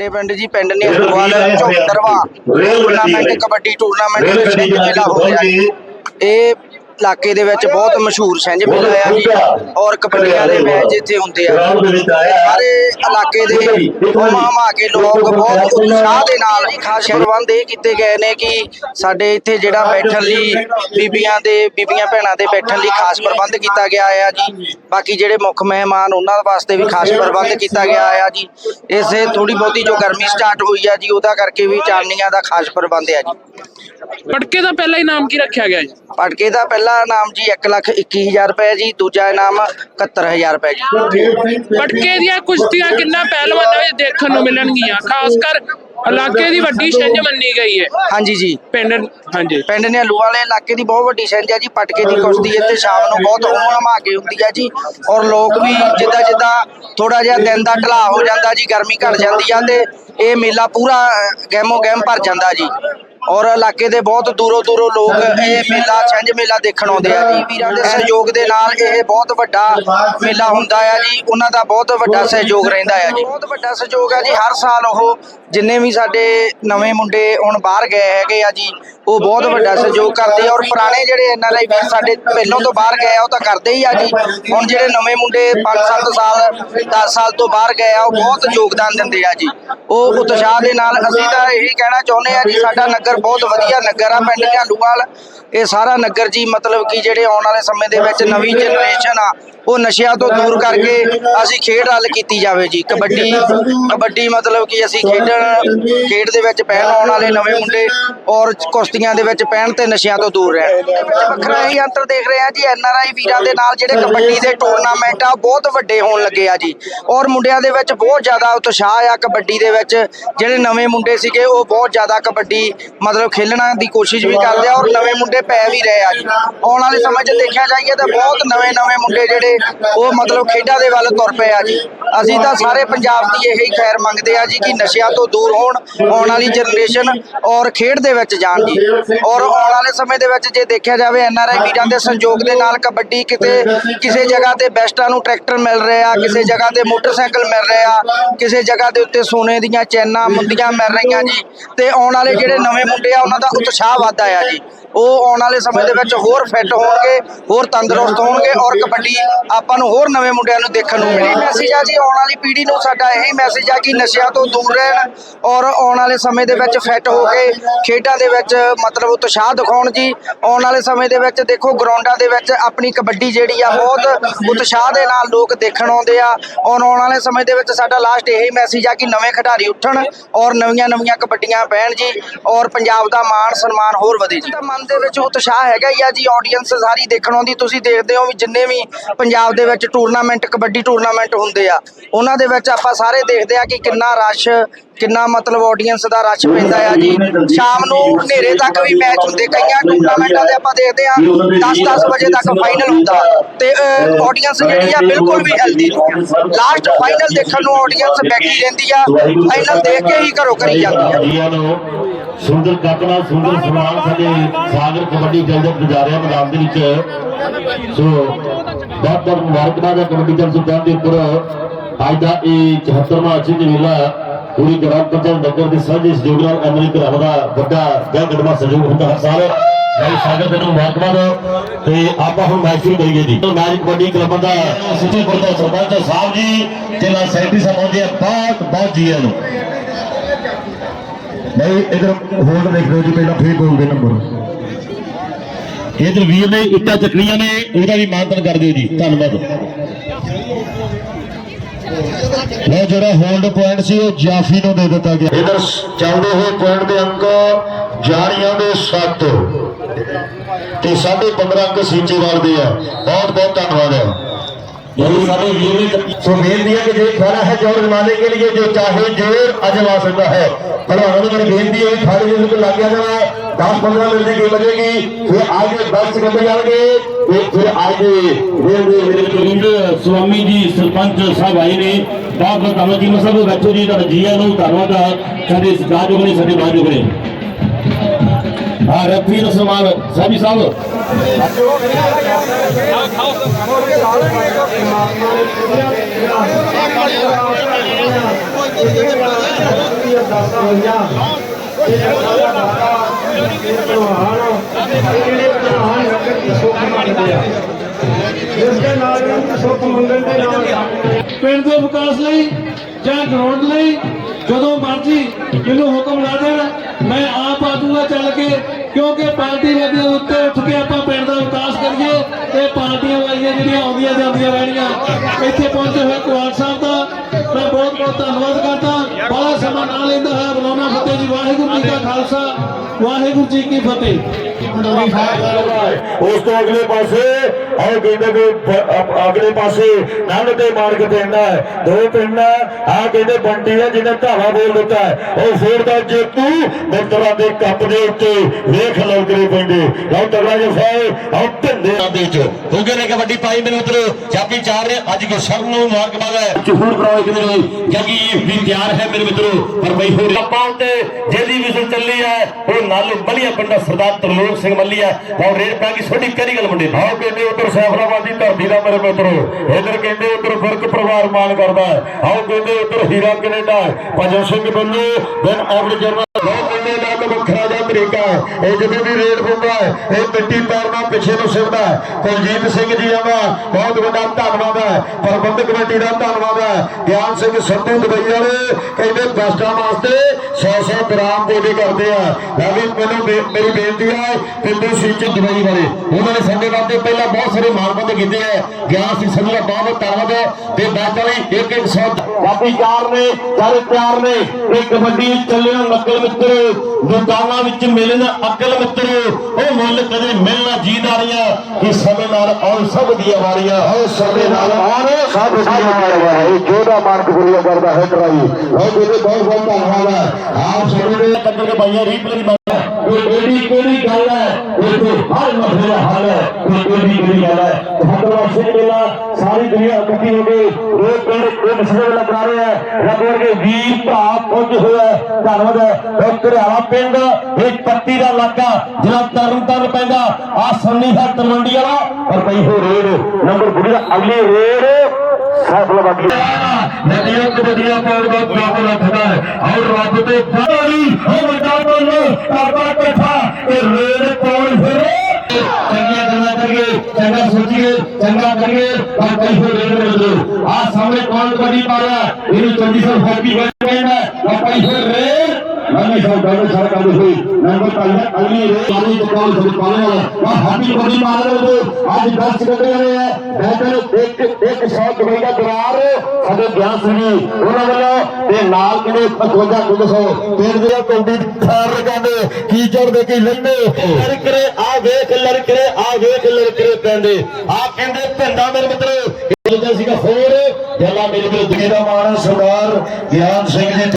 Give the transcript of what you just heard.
ਸਾਡੇ ਪਿੰਡ ਜੀ ਪਿੰਡ ਨੇ ਹਰਵਾਲ 74ਵਾਂ ਟੂਰਨਾਮੈਂਟ ਕਬੱਡੀ ਟੂਰਨਾਮੈਂਟ ਵਿੱਚ ਮੇਲਾ ਹੋ ਰਿਹਾ ਇਹ ਇਲਾਕੇ ਦੇ ਵਿੱਚ ਬਹੁਤ ਮਸ਼ਹੂਰ ਛਿੰਝ ਮੇਲਾ ਆ ਜੀ ਔਰ ਕਬੱਡੀਆਂ ਦੇ ਮੈਚ ਇੱਥੇ ਹੁੰਦੇ ਆ। ਸਾਰੇ ਇਲਾਕੇ ਦੇ ਹਮਾ ਕੇ ਲੋਕ ਬਹੁਤ ਉਤਸ਼ਾਹ ਦੇ ਨਾਲ ਖਾਸ ਪ੍ਰਬੰਧ ਇਹ ਕੀਤੇ ਗਏ ਨੇ ਕਿ ਸਾਡੇ ਇੱਥੇ ਜਿਹੜਾ ਬੈਠਣ ਲਈ ਬੀਬੀਆਂ ਦੇ ਬੀਬੀਆਂ ਭੈਣਾਂ ਦੇ ਬੈਠਣ ਲਈ ਖਾਸ ਪ੍ਰਬੰਧ ਕੀਤਾ ਗਿਆ ਆ ਜੀ। ਬਾਕੀ ਜਿਹੜੇ ਮੁੱਖ ਮਹਿਮਾਨ ਉਹਨਾਂ ਵਾਸਤੇ ਵੀ ਖਾਸ ਪ੍ਰਬੰਧ ਕੀਤਾ ਗਿਆ ਆ ਜੀ। ਇਸੇ ਥੋੜੀ ਬਹੁਤੀ ਜੋ ਗਰਮੀ ਸਟਾਰਟ ਹੋਈ ਆ ਜੀ ਉਹਦਾ ਕਰਕੇ ਵੀ ਚਾਨਣੀਆਂ ਦਾ ਖਾਸ ਪ੍ਰਬੰਧ ਆ ਜੀ। ਪਟਕੇ ਦਾ ਪਹਿਲਾ ਇਨਾਮ ਕੀ ਰੱਖਿਆ ਗਿਆ ਜੀ? ਪਟਕੇ ਦਾ ਪਹਿਲਾ ਇਨਾਮ ਜੀ 121000 ਰੁਪਏ ਜੀ ਦੂਜਾ ਇਨਾਮ 71000 ਰੁਪਏ ਜੀ। ਪਟਕੇ ਦੀਆਂ ਕੁਸ਼ਤੀਆਂ ਕਿੰਨਾ ਪਹਿਲਵਾਨਾਂ ਵਿੱਚ ਦੇਖਣ ਨੂੰ ਮਿਲਣਗੀਆਂ ਖਾਸ ਕਰ ਇਲਾਕੇ ਦੀ ਵੱਡੀ ਛਿੰਝ ਮੰਨੀ ਗਈ ਹੈ। ਹਾਂਜੀ ਜੀ। ਪਿੰਡ ਹਾਂਜੀ। ਪਿੰਡ ਨੇਲੂ ਵਾਲੇ ਇਲਾਕੇ ਦੀ ਬਹੁਤ ਵੱਡੀ ਛਿੰਝ ਹੈ ਜੀ ਪਟਕੇ ਦੀ ਕੁਸ਼ਤੀ ਇੱਥੇ ਸ਼ਾਮ ਨੂੰ ਬਹੁਤ ਹੋਮ ਕੇ ਹੁੰਦੀ ਹੈ ਜੀ ਔਰ ਲੋਕ ਵੀ ਜਿੱਦਾਂ ਜਿੱਦਾਂ ਥੋੜਾ ਜਿਹਾ ਦਿਨ ਦਾ ਢਲਾਅ ਹੋ ਜਾਂਦਾ ਜੀ ਗਰਮੀ ਘਟ ਜਾਂਦੀ ਆ ਤੇ ਇਹ ਮੇਲਾ ਪੂਰਾ ਗਹਿਮੋ ਗਹਿਮ ਭਰ ਜਾਂਦਾ ਜੀ। ਔਰ ਇਲਾਕੇ ਦੇ ਬਹੁਤ ਦੂਰੋਂ ਦੂਰੋਂ ਲੋਕ ਇਹ ਮੇਲਾ ਛਿੰਝ ਮੇਲਾ ਦੇਖਣ ਆਉਂਦੇ ਆ ਜੀ। ਵੀਰਾਂ ਦੇ ਸਹਿਯੋਗ ਦੇ ਨਾਲ ਇਹ ਬਹੁਤ ਵੱਡਾ ਮੇਲਾ ਹੁੰਦਾ ਆ ਜੀ। ਉਹਨਾਂ ਦਾ ਬਹੁਤ ਵੱਡਾ ਸਹਿਯੋਗ ਰਹਿੰਦਾ ਆ ਜੀ। ਬਹੁਤ ਵੱਡਾ ਸਹਿਯੋਗ ਆ ਜੀ। ਹਰ ਸਾਲ ਉਹ ਜਿੰਨੇ ਵੀ ਸਾਡੇ ਨਵੇਂ ਮੁੰਡੇ ਹੁਣ ਬਾਹਰ ਗਏ ਹੈਗੇ ਆ ਜੀ ਉਹ ਬਹੁਤ ਵੱਡਾ ਸਹਿਯੋਗ ਕਰਦੇ ਆ। ਔਰ ਪੁਰਾਣੇ ਜਿਹੜੇ ਐਨਆਰਆਈ ਵੀਰ ਸਾਡੇ ਪਹਿਲੋਂ ਤੋਂ ਬਾਹਰ ਗਏ ਆ ਉਹ ਤਾਂ ਕਰਦੇ ਹੀ ਆ ਜੀ। ਹੁਣ ਜਿਹੜੇ ਨਵੇਂ ਮੁੰਡੇ 5-7 ਸਾਲ 10 ਸਾਲ ਤੋਂ ਬਾਹਰ ਗਏ ਆ ਉਹ ਬਹੁਤ ਯੋਗਦਾਨ ਦਿੰਦੇ ਆ ਜੀ। ਉਹ ਉਤਸ਼ਾਹ ਦੇ ਨਾਲ ਅਸੀਂ ਤਾਂ ਇਹੀ ਕਹਿਣਾ ਚਾਹੁੰਦੇ ਆ ਜੀ ਸਾਡਾ ਨਗਰ ਬਹੁਤ ਵਧੀਆ ਨਗਰ ਆ ਪਿੰਡ ਢਾਲੂਵਾਲ ਇਹ ਸਾਰਾ ਨਗਰ ਜੀ ਮਤਲਬ ਕਿ ਜਿਹੜੇ ਆਉਣ ਵਾਲੇ ਸਮੇਂ ਦੇ ਵਿੱਚ ਨਵੀਂ ਜਨਰੇਸ਼ਨ ਆ ਉਹ ਨਸ਼ਿਆਂ ਤੋਂ ਦੂਰ ਕਰਕੇ ਅਸੀਂ ਖੇਡ ਹੱਲ ਕੀਤੀ ਜਾਵੇ ਜੀ। ਕਬੱਡੀ ਕਬੱਡੀ ਮਤਲਬ ਕਿ ਅਸੀਂ ਖੇਡਣ ਖੇਡ ਦੇ ਵਿੱਚ ਪਹਿਣ ਆਉਣ ਵਾਲੇ ਨਵੇਂ ਮੁੰਡੇ ਔਰ ਕੁਸ਼ਤੀਆਂ ਦੇ ਵਿੱਚ ਪਹਿਣ ਤੇ ਨਸ਼ਿਆਂ ਤੋਂ ਦੂਰ ਰਹਿਣ। ਵਿੱਚ ਵੱਖਰਾ ਹੀ ਅੰਤਰ ਦੇਖ ਰਹੇ ਆ ਜੀ ਐਨ ਆਰ ਆਈ ਵੀਰਾਂ ਦੇ ਨਾਲ ਜਿਹੜੇ ਕਬੱਡੀ ਦੇ ਟੂਰਨਾਮੈਂਟ ਆ ਬਹੁਤ ਵੱਡੇ ਹੋਣ ਲੱਗੇ ਆ ਜੀ। ਔਰ ਮੁੰਡਿਆਂ ਦੇ ਵਿੱਚ ਬਹੁਤ ਜ਼ਿਆਦਾ ਉਤਸ਼ਾਹ ਆ ਕਬੱਡੀ ਦੇ ਵਿੱਚ। ਜਿਹੜੇ ਨਵੇਂ ਮੁੰਡੇ ਸੀਗੇ ਉਹ ਬਹੁਤ ਜ਼ਿਆਦਾ ਕਬੱਡੀ ਮਤਲਬ ਖੇਲਣਾ ਦੀ ਕੋਸ਼ਿਸ਼ ਵੀ ਕਰਦੇ ਆ ਔਰ ਨਵੇਂ ਮੁੰਡੇ ਪੈ ਵੀ ਰਹੇ ਆ ਜੀ। ਆਉਣ ਵਾਲੇ ਸਮੇਂ 'ਚ ਦੇਖਿਆ ਜਾਈਏ ਤਾਂ ਬਹੁਤ ਨਵੇਂ ਨਵੇਂ ਮੁੰਡੇ ਜਿਹੜੇ ਉਹ ਮਤਲਬ ਖੇਡਾਂ ਦੇ ਵੱਲ ਤੁਰ ਪਏ ਆ ਜੀ। ਅਸੀਂ ਤਾਂ ਸਾਰੇ ਪੰਜਾਬ ਦੀ ਇਹੀ ਖੈਰ ਮੰਗਦੇ ਆ ਜੀ ਕਿ ਨਸ਼ਿਆਂ ਤੋਂ ਦੂਰ ਹੋਣ, ਆਉਣ ਵਾਲੀ ਜਨਰੇਸ਼ਨ ਔਰ ਖੇਡ ਦੇ ਵਿੱਚ ਜਾਣ ਜੀ। ਔਰ ਆਉਣ ਵਾਲੇ ਸਮੇਂ ਦੇ ਵਿੱਚ ਜੇ ਦੇਖਿਆ ਜਾਵੇ ਐਨ ਆਰ ਆਈ ਵੀਰਾਂ ਦੇ ਸੰਯੋਗ ਦੇ ਨਾਲ ਕਬੱਡੀ ਕਿਤੇ ਕਿਸੇ ਜਗ੍ਹਾ ਤੇ ਬੈਸਟਾਂ ਨੂੰ ਟਰੈਕਟਰ ਮਿਲ ਰਹੇ ਆ, ਕਿਸੇ ਜਗ੍ਹਾ ਤੇ ਮੋਟਰਸਾਈਕਲ ਮਿਲ ਰਹੇ ਆ, ਕਿਸੇ ਜਗ੍ਹਾ ਦੇ ਉੱਤੇ ਸੋਨੇ ਦੀਆਂ ਚੈਨਾਂ, ਮੁੰਦੀਆਂ ਮਿਲ ਰਹੀਆਂ ਜੀ। ਤੇ ਆਉਣ ਵਾਲੇ ਜਿਹੜੇ ਨਵੇਂ ਮੁੰਡੇ ਆ ਉਹਨਾਂ ਦਾ ਉਤਸ਼ਾਹ ਵੱਧਦਾ ਆ ਜੀ। ਉਹ ਆਉਣ ਵਾਲੇ ਸਮੇਂ ਦੇ ਵਿੱਚ ਹੋਰ ਫਿੱਟ ਹੋਣਗੇ, ਹੋਰ ਤੰਦਰੁਸਤ ਹੋਣਗੇ ਔਰ ਕਬੱਡੀ ਆਪਾਂ ਨੂੰ ਹੋਰ ਨਵੇਂ ਮੁੰਡਿਆਂ ਨੂੰ ਦੇਖਣ ਨੂੰ ਮਿਲੇ ਮੈਸੇਜ ਆ ਜੀ, ਆਉਣ ਵਾਲੀ ਪੀੜ੍ਹੀ ਨੂੰ ਸਾਡਾ ਇਹੀ ਮੈਸੇਜ ਆ ਕਿ ਨਸ਼ਿਆਂ ਤੋਂ ਦੂਰ ਰਹਿਣ ਔਰ ਆਉਣ ਵਾਲੇ ਸਮੇਂ ਦੇ ਵਿੱਚ ਫਿੱਟ ਹੋ ਕੇ ਖੇਡਾਂ ਦੇ ਵਿੱਚ ਮਤਲਬ ਉਤਸ਼ਾਹ ਦਿਖਾਉਣ ਜੀ। ਆਉਣ ਵਾਲੇ ਸਮੇਂ ਦੇ ਵਿੱਚ ਦੇਖੋ ਗਰਾਊਂਡਾਂ ਦੇ ਵਿੱਚ ਆਪਣੀ ਕਬੱਡੀ ਜਿਹੜੀ ਆ ਬਹੁਤ ਉਤਸ਼ਾਹ ਦੇ ਨਾਲ ਲੋਕ ਦੇਖਣ ਆਉਂਦੇ ਆ ਔਰ ਆਉਣ ਵਾਲੇ ਸਮੇਂ ਦੇ ਵਿੱਚ ਸਾਡਾ ਲਾਸਟ ਇਹੀ ਮੈਸੇਜ ਆ ਕਿ ਨਵੇਂ ਖਿਡਾਰੀ ਉੱਠਣ ਔਰ ਨਵੀਆਂ ਨਵੀਆਂ ਕਬੱਡੀਆਂ ਪੈਣ ਜੀ ਔਰ ਪੰਜਾਬ ਦਾ ਮਾਣ ਸਨਮਾਨ ਹੋਰ ਵਧੇ ਜੀ। ਮਨ ਦੇ ਵਿੱਚ ਉਤਸ਼ਾਹ ਹੈਗਾ ਹੀ ਆ ਜੀ ਆਡੀਅנס ਸਾਰੀ ਦੇਖਣ ਆਉਂਦੀ। ਤੁਸੀਂ ਦੇਖਦੇ ਹੋ ਵੀ ਜਿੰਨੇ ਵੀ ਪੰਜਾਬ ਦੇ ਵਿੱਚ ਟੂਰਨਾਮੈਂਟ ਕਬੱਡੀ ਟੂਰਨਾਮੈਂਟ ਹੁੰਦੇ ਆ ਉਹਨਾਂ ਦੇ ਵਿੱਚ ਆਪਾਂ ਸਾਰੇ ਦੇਖਦੇ ਆ ਕਿ ਕਿੰਨਾ ਰਸ਼ ਕਿੰਨਾ ਮਤਲਬ ਆਡੀਅנס ਦਾ ਰਸ਼ ਪੈਂਦਾ ਆ ਜੀ। ਸ਼ਾਮ ਨੂੰ ਹਨੇਰੇ ਤੱਕ ਵੀ ਮੈਚ ਹੁੰਦੇ ਕਈਆਂ ਟੂਰਨਾਮੈਂਟਾਂ ਦੇ ਆਪਾਂ ਦੇਖਦੇ ਆ 10-10 ਵਜੇ ਤੱਕ ਫਾਈਨਲ ਹੁੰਦਾ। ਤੇ ਆਡੀਅנס ਜਿਹੜੀ ਆ ਬਿਲਕੁਲ ਵੀ ਹੈਲਦੀ ਨਹੀਂ ਲਾਸਟ ਫਾਈਨਲ ਦੇਖਣ ਨੂੰ ਆਡੀਅנס ਬੈਠੀ ਰਹਿੰਦੀ ਆ ਫਾਈਨਲ ਦੇਖ ਕੇ ਹੀ ਘਰੋਂ ਕਰੀ ਜਾਂਦੀ ਆ। ਸੁੰਦਰ ਕਪੜਾ ਸੁੰਦਰ ਸਮਾਨ ਸਾਡੇ ਸਾਗਰ ਕਬੱਡੀ ਦਲ ਦੇ ਗੁਜ਼ਾਰਿਆ ਮੈਦਾਨ ਦੇ ਵਿੱਚ। ਸੋ ਬਹੁਤ ਬਹੁਤ ਮੁਬਾਰਕਬਾਦ ਹੈ ਕਬੱਡੀ ਦਲ ਸੁਲਤਾਨ ਦੇ ਉੱਪਰ। ਅੱਜ ਦਾ ਇਹ 74ਵਾਂ ਅਚਿਤ ਮੇਲਾ ਪੂਰੀ ਗ੍ਰਾਮ ਪੰਚਾਇਤ ਨਗਰ ਦੇ ਸਾਂਝੇ ਸਹਿਯੋਗ ਨਾਲ ਐਮਰੀ ਘਰਾਂ ਦਾ ਵੱਡਾ ਗਹਿ ਗੜਮਾ ਸਹਿਯੋਗ ਹੁੰਦਾ ਹਰ ਸਾਲ। ਭਾਈ ਸਾਗਰ ਦੇ ਨੂੰ ਮੁਬਾਰਕਬਾਦ ਤੇ ਆਪਾਂ ਹੁਣ ਮੈਚ ਸ਼ੁਰੂ ਕਰੀਏ ਜੀ। ਮੈਚ ਕਬੱਡੀ ਕਲੱਬ ਦਾ ਸੁਚੇਪੁਰ ਦਾ ਸਰਪੰਚ ਸਾਹਿਬ ਜੀ ਜ਼ਿਲ੍ਹਾ ਸੈਕਟਰੀ ਸਾਹਿਬ ਆ ਬਹੁਤ ਬਹੁਤ ਜੀਆਂ ਨੂੰ। ਨਹੀਂ, ਇਧਰ ਹੋਲਡ ਦੇਖ ਲਓ ਜੀ, ਪਹਿਲਾਂ ਫੇਰ ਬੋਲਦੇ ਨੰਬਰ ਇਧਰ ਵੀਰ ਨੇ ਇੱਟਾਂ ਚੱਕਣੀਆਂ ਨੇ, ਉਹਦਾ ਵੀ ਮਾਨਤਨ ਕਰ ਦਿਓ ਜੀ, ਧੰਨਵਾਦ। ਲੋ ਜਿਹੜਾ ਹੋਲਡ ਪੁਆਇੰਟ ਸੀ, ਉਹ ਜਾਫੀ ਨੂੰ ਦੇ ਦਿੱਤਾ ਗਿਆ। ਇਧਰ ਚੱਲਦੇ ਹੋਏ ਪੁਆਇੰਟ ਦੇ ਅੰਕ ਜਾਣੀਆਂ ਦੇ 7 ਤੇ 15.5 ਅੰਕ ਸੀਚੇਵਾਲ ਦੇ ਆ। ਬਹੁਤ ਬਹੁਤ ਧੰਨਵਾਦ ਹੈ यही सारे वीर ने सो मेल दिया कि जो खाना है जोर जमाने के लिए जो चाहे जोर अजमा सकता है पहलवानों ने मेरी बेनती है खाली दिन को लग गया था दस पंद्रह मिनट की बजेगी फिर आगे दस सेकंड जाएंगे फिर फिर आगे रेल रेल मेरे ਕਬੀਰ ਸੁਆਮੀ ਜੀ ਸਰਪੰਚ ਸਾਹਿਬ ਆਏ ਨੇ ਬਹੁਤ ਬਹੁਤ ਧੰਨਵਾਦ ਜੀ ਸਭ ਬੈਠੋ ਜੀ ਤੁਹਾਡਾ ਜੀਆਂ ਨੂੰ ਧੰਨਵਾਦ ਆ ਸਾਡੇ ਸਤਿਕਾਰ ਜੁਗਨੇ ਸਾਡੇ ਬਾਜ हाँ रथवीर समान साहब साहब ਜਿਸਦੇ ਨਾਲ ਸੁੱਖ ਮੰਗਣ ਦੇ ਨਾਲ ਪਿੰਡ ਦੇ ਵਿਕਾਸ ਲਈ ਜਾਂ ਗਰਾਊਂਡ ਲਈ ਜਦੋਂ ਮਰਜ਼ੀ ਮੈਨੂੰ ਹੁਕਮ ਲਾ ਦੇਣ ਮੈਂ ਆਪ ਆ ਜਾਊਗਾ ਚੱਲ ਕੇ ਕਿਉਂਕਿ ਪਾਰਟੀ ਵਾਦੀਆਂ ਉੱਤੇ ਉੱਠ ਕੇ ਆਪਾਂ ਪਿੰਡ ਦਾ ਵਿਕਾਸ ਕਰੀਏ ਤੇ ਪਾਰਟੀਆਂ ਵਾਲੀਆਂ ਜਿਹੜੀਆਂ ਆਉਂਦੀਆਂ ਜਾਂਦੀਆਂ ਰਹਿਣੀਆਂ, ਇੱਥੇ ਪਹੁੰਚੇ ਹੋਏ ਕੁਆਰ ਸਾਹਿਬ ਦਾ ਮੈਂ ਬਹੁਤ ਬਹੁਤ ਧੰਨਵਾਦ ਕਰਦਾ। ਸਮਾਂ ਨਾ ਲੈਂਦਾ ਹੋਇਆ ਬੁਲਾਉਣਾ ਫਤਿਹ ਜੀ ਵਾਹਿਗੁਰੂ ਜੀ ਕਾ ਖਾਲਸਾ ਵਾਹਿਗੁਰੂ ਜੀ ਕੀ ਫਤਿਹ। ਉਸ ਤੋਂ ਅਗਲੇ ਪਾਸੇ ਆਹ ਕਹਿੰਦੇ ਵੀ ਅਗਲੇ ਪਾਸੇ ਨੰਨ ਤੇ ਮਾਰਗ ਪਿੰਡ ਹੈ। ਦੋ ਪਿੰਡ ਹੈ ਆ ਕਹਿੰਦੇ ਬੰਟੀ ਹੈ ਜਿਹਨੇ ਧਾਵਾ ਬੋਲ ਦਿੱਤਾ ਹੈ। ਉਹ ਫੇਰ ਦਾ ਜੇਤੂ ਮਿੱਤਰਾਂ ਦੇ ਕੱਪ ਦੇ ਉੱਤੇ। ਵੇਖ ਲੌਕਰੇ ਪੈਂਦੇ ਲਓ ਤਗੜਾ ਜਿਹਾ ਫਾਇ ਆਹ ਢੰਦੇ ਦੇ ਚ। ਹੋ ਗਏ ਨੇ ਕਬੱਡੀ ਪਾਈ ਮੇਰੇ ਮਿੱਤਰੋ ਚਾਪੀ ਚਾਰ ਨੇ ਅੱਜ ਕੋ ਸਭ ਨੂੰ ਮੁਬਾਰਕਬਾਦ ਹੈ। ਜ਼ਰੂਰ ਕਰਾਓ ਇੱਕ ਦਿਨ ਕਿਉਂਕਿ ਇਹ ਵੀ ਤਿਆਰ ਹੈ ਮੇਰੇ ਮਿੱਤਰੋ। ਪਰ ਬਈ ਹੋ ਆਪਾਂ ਤੇ ਜਿਹਦੀ ਵਿਸਲ ਚੱਲੀ ਹੈ ਉਹ ਨਾਲ ਬਲੀਆ ਪਿੰਡਾ ਸਰਦਾਰ ਤਰਲੋਕ ਸਿੰਘ ਮੱਲੀਆ ਉਹ ਰੇਡ ਪੈ ਗਈ ਛੋਟੀ ਕਰੀ ਗੱਲ ਮੁੰਡੇ। ਆਓ ਕਹਿੰਦੇ ਉਧਰ ਸੈਫਰਾਬਾਦ ਦੀ ਧਰਤੀ ਦਾ ਮੇਰੇ ਮਿੱਤਰੋ। ਇਧਰ ਕਹਿੰਦੇ ਉਧਰ ਫਿਰਕ ਪਰਿਵਾਰ ਮਾਨ ਕਰਦਾ ਹੈ। ਆਓ ਕਹਿੰਦੇ ਉਧਰ ਹੀਰਾ ਕੈਨੇਡਾ ਭਜਨ ਸਿੰਘ ਬੱਲੂ ਬਨ ਆਵਰ ਜਰਮਨ ਲੋ ਕਹਿੰਦੇ ਨਾਲ ਵੱਖਰਾ ਜਿਹਾ ਤਰੀਕਾ ਹੈ। ਇਹ ਜਦੋਂ ਵੀ ਰੇਡ ਹੁੰਦਾ ਹੈ, ਇਹ ਮਿੱਟੀ ਪੈਰਨਾ ਪਿੱਛੇ ਨੂੰ ਸਿੱਧਦਾ ਕੁਲਜੀਤ ਸਿੰਘ ਜੀ ਆਵਾ ਬਹੁਤ ਵੱਡਾ ਧੰਨਵਾਦ ਹੈ। ਪ੍ਰਬੰਧਕ ਕਮੇਟੀ ਦਾ ਧੰਨਵਾਦ ਹੈ। ਗਿਆਨ ਸਿੰਘ ਸੰਧੂ ਦੁਬਈ ਵਾਲੇ, ਕਹਿੰਦੇ ਦਸਤਾਂ ਵਾਸਤੇ 100-100 ਗ੍ਰਾਮ ਬੋਲੀ ਕਰਦੇ ਆ। ਮੈਂ ਵੀ ਮੈਨੂੰ ਮੇਰੀ ਬੇਨਤੀ ਹੈ ਪਿੰਡੂ ਸਿੰਘ ਦੁਬਈ ਵਾਲੇ, ਉਹਨਾਂ ਨੇ ਸਾਡੇ ਵਾਸਤੇ ਪਹਿਲਾਂ ਬਹੁਤ ਸਾਰੇ ਮਾਨਪੰਦ ਕੀਤੇ ਆ। ਗਿਆਨ ਸਿੰਘ ਸੰਧੂ ਦਾ ਬਹੁਤ ਧੰਨਵਾਦ ਹੈ। ਤੇ ਬਾਤ ਵਾਲੀ ਇੱਕ ਇੱਕ ਸੌ ਕਾਪੀ ਚਾਰ ਨੇ ਚਾਰੇ ਪਿਆਰ ਨੇ। ਇਹ ਕਬੱਡੀ ਚੱਲਿਆ ਨਕਲ ਮਿੱਤਰ ਦੁਕਾਨਾਂ ਵਿੱਚ ਮਿਲਣ ਅਕਲ ਮਿੱਤਰ, ਉਹ ਮੁੱਲ ਕਦੇ ਮਿਲਣਾ ਜੀਦਾਰੀਆਂ ਕਿ ਸਮੇਂ ਨਾਲ ਔਰ ਸਭ ਦੀਆਂ ਵਾਰੀਆਂ। ਹੋ ਸਮੇਂ ਨਾਲ ਔਰ ਸਭ ਦੀਆਂ ਵਾਰੀਆਂ। ਜੋਦਾ ਮਾਰਕ ਗੁਰੀਆ ਕਰਦਾ ਹੈ ਟਰਾਈ ਉਹ ਜਿਹਦੇ ਬਹੁਤ ਬਹੁਤ ਧੰਨਵਾਦ। ਆਪ ਸਾਡੇ ਦੇ ਕੰਦਰ ਦੇ ਭਾਈਆਂ ਰੀਪਲੇ ਕੋਈ ਕਿਹੜੀ ਕਿਹੜੀ ਗੱਲ ਹੈ ਇਹ ਹਰ ਮਸਲੇ ਦਾ ਹੱਲ ਹੈ ਕੋਈ ਕਿਹੜੀ ਕਿਹੜੀ ਗੱਲ ਹੈ। ਤੁਹਾਡਾ ਸਿੰਘ ਮੇਲਾ, ਸਾਰੀ ਦੁਨੀਆ ਇਕੱਠੀ ਹੋ ਗਈ ਇਹ ਪਿੰਡ ਇਹ ਮਸਲੇ ਵਾਲਾ ਕਰਾ ਰਿਹਾ ਹੈ। ਰੱਬ ਵਰਗੇ ਵੀਰ, ਭਰਾ ਪਹੁੰਚ ਹੋਇਆ ਹੈ ਧੰਨਵਾਦ ਹੈ। ਉਹ ਘਰਿਆਲਾ ਪਿੰਡ ਇਹ ਪੱਤੀ ਦਾ ਇਲਾਕਾ ਜਿਹੜਾ ਤਰਨ ਤਰਨ ਪੈਂਦਾ। ਆ ਸੰਨੀ ਹੈ ਤਲਵੰਡੀ ਵਾਲਾ ਪਰ ਪਈ ਹੋ ਰੇਡ। ਨੰਬਰ ਬੁੜੀ ਦਾ ਅਗਲੀ ਰੇਡ। ਸਫਲ ਬਾਕੀ ਨਦੀਆਂ ਕਬੱਡੀਆਂ ਪਾਉਣ ਦਾ ਪ੍ਰਾਪਤ ਰੱਖਦਾ ਹੈ। ਔਰ ਰੱਬ ਤੇ ਫੜੀ ਉਹ ਵੱਡਾ ਬੋਲ ਕਰਦਾ ਇਕੱਠਾ। ਤੇ ਰੇਡ ਪਾਉਣ ਫਿਰ ਚੰਗੀਆਂ ਗੱਲਾਂ ਕਰੀਏ, ਚੰਗਾ ਸੋਚੀਏ, ਚੰਗਾ ਕਰੀਏ, ਪਰ ਕਈ ਰੇਡ ਮਿਲ ਆ ਸਾਹਮਣੇ ਕੌਣ ਕਬੱਡੀ ਪਾ ਰਿਹਾ ਇਹਨੂੰ ਚੰਡੀਗੜ੍ਹ ਹੈਪੀ ਬਰਥਡੇ ਹੈ ਆ ਕਈ ਹੋ ਰੇਡ ਮੈਂ ਗੱਲ ਸਾਰਾ ਕੰਮ ਹੋਈ ਨੰਬਰ ਪਾਇਆ ਅਗਲੀ ਰੇ ਪਾਣੀ ਤੋਂ ਸਭ ਪਾਣੇ ਵਾਲਾ। ਆ ਹੈਪੀ ਬਰਥਡੇ ਮਾਰ ਰਹੇ ਹੋ ਅੱਜ 10 ਘੰਟੇ ਰਹੇ ਹੈ ਬੈਠਣ ਇੱਕ ਇੱਕ ਸ਼ਾਟ ਦੁਬਈ ਦਾ ਦਰਾਰ ਸਾਡੇ ਗਿਆਨ ਸਿੰਘ ਉਹਨਾਂ ਵੱਲੋਂ ਤੇ ਨਾਲ ਕਿਨੇ 55 ਕੁਝ ਤੇਰ ਦੇ ਕੰਡੀ ਖਾਰ ਕਹਿੰਦੇ ਕੀ ਚੜਦੇ ਕੀ ਲੰਦੇ ਲੜਕਰੇ, ਆ ਵੇਖ, ਲੜਕਰੇ, ਆ ਵੇਖ, ਲੜਕਰੇ ਪੈਂਦੇ। ਆ ਕਹਿੰਦੇ ਪਿੰਡਾ ਮੇਰੇ ਮਿੱਤਰੋ। ਇਹਦਾ ਸੀਗਾ ਹੋਰ ਜੱਲਾ ਮੇਰੇ ਕੋਲ ਦੁਨੀਆ ਦਾ ਮਾਣ ਸਰਦਾਰ ਗਿਆਨ ਸਿੰਘ ਜੀ।